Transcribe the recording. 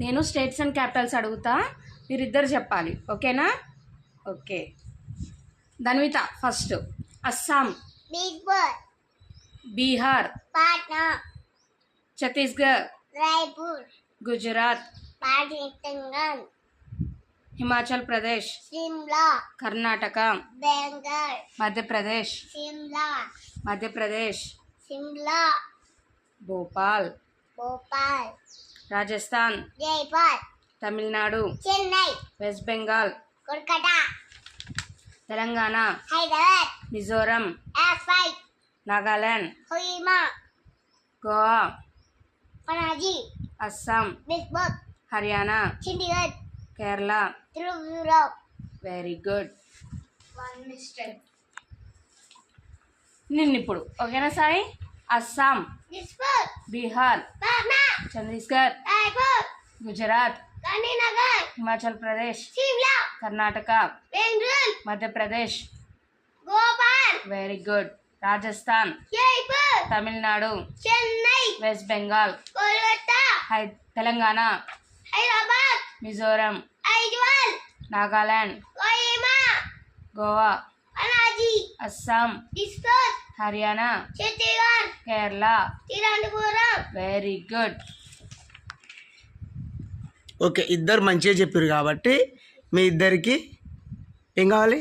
నేను states and Capitals అడుగుతా మీరిద్దరు చెప్పాలి. ఓకేనా? Okay. Dhanvitha first. Assam. Bihar. Patna. Chhattisgarh Raipur. Gujarat. Himachal Pradesh. Shimla. Karnataka. Bengal. Madhya Pradesh. Shimla. Madhya Pradesh. Shimla. Bhopal. Bhopal. Rajasthan. Jaipur. Tamil Nadu. Chennai. West Bengal. Kolkata. Telangana. Hyderabad. Mizoram. Assam Nagaland. Kohima. Goa. Panaji. Assam. Dispur Haryana. Chandigarh. Kerala. తిరువూరం very good. One నేను ఇప్పుడు ఓకేనా Sai? Assam Bihar Chhattisgarh Gujarat Gandhinagar Himachal Pradesh Shimla Karnataka Bengaluru Madhya Pradesh Bhopal very good Rajasthan Jaipur Tamil Nadu Chennai west Bengal Kolkata Telangana Hyderabad Mizoram Aizawl Nagaland Kohima Goa Panaji Assam Dispur Haryana Kerala. Very good. Okay ఇద్దరు మంచిగా చెప్పారు కాబట్టి మీ ఇద్దరికి ఏం కావాలి?